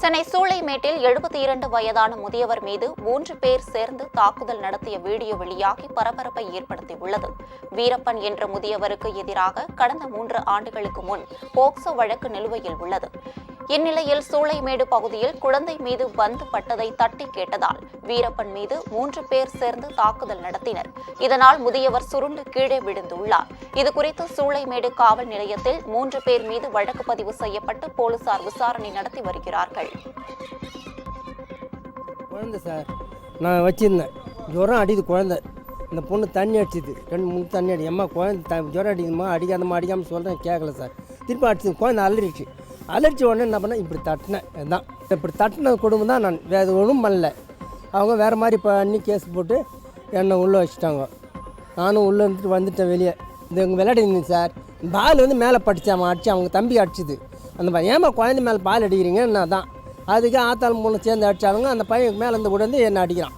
சென்னை சூளைமேட்டில் எழுபத்தி இரண்டு வயதான முதியவர் மீது மூன்று பேர் சேர்ந்து தாக்குதல் நடத்திய வீடியோ வெளியாகி பரபரப்பை ஏற்படுத்தியுள்ளது. வீரப்பன் என்ற முதியவருக்கு எதிராக கடந்த மூன்று ஆண்டுகளுக்கு முன் போக்சோ வழக்கு நிலுவையில் உள்ளது. இந்நிலையில் சூளைமேடு பகுதியில் குழந்தை மீது பந்து பட்டதை தட்டி கேட்டதால் வீரப்பன் மீது மூன்று பேர் சேர்ந்து தாக்குதல் நடத்தினர். இதனால் முதியவர் சுருண்டு கீழே விழுந்துள்ளார். இதுகுறித்து சூளைமேடு காவல் நிலையத்தில் மூன்று பேர் மீது வழக்கு பதிவு செய்யப்பட்டு போலீசார் விசாரணை நடத்தி வருகிறார்கள். குழந்தை சார் நான் வச்சுருந்தேன். ஜுரம் அடிது குழந்தை. இந்த பொண்ணு தண்ணி அடிச்சுது. ரெண்டு மூணு தண்ணி அடி. அம்மா குழந்தை த ஜுரம் அடிக்குதுமா? அடிக்காதம்மா அடிக்காமல் சொல்கிறேன் கேட்கல சார். திருப்பி அடிச்சது. குழந்தை அலறிச்சு அலர்ஜி உடனே என்ன பண்ணேன்? இப்படி தட்டினேன். இதுதான் இப்படி தட்டின குடும்பம் தான் நான் வேறு ஒன்றும் பண்ணல. அவங்க வேறு மாதிரி பண்ணி கேஸ் போட்டு என்னை உள்ளே வச்சுட்டாங்க. நானும் உள்ளே இருந்துட்டு வந்துட்டேன் வெளியே. இந்த எங்கள் விளையாடி சார். பால் வந்து மேலே பட்டுச்சு அவன் அடிச்சு அவங்க தம்பி அடிச்சுது. அந்த பையன் ஏமா குழந்தை மேலே பால் அடிக்கிறீங்க நான் தான் அதுக்கு ஆத்தாள் மூணு சேர்ந்து அடித்தாலுங்க அந்த பையன் மேலே இருந்து உடனே என்னை அடிக்கிறான்.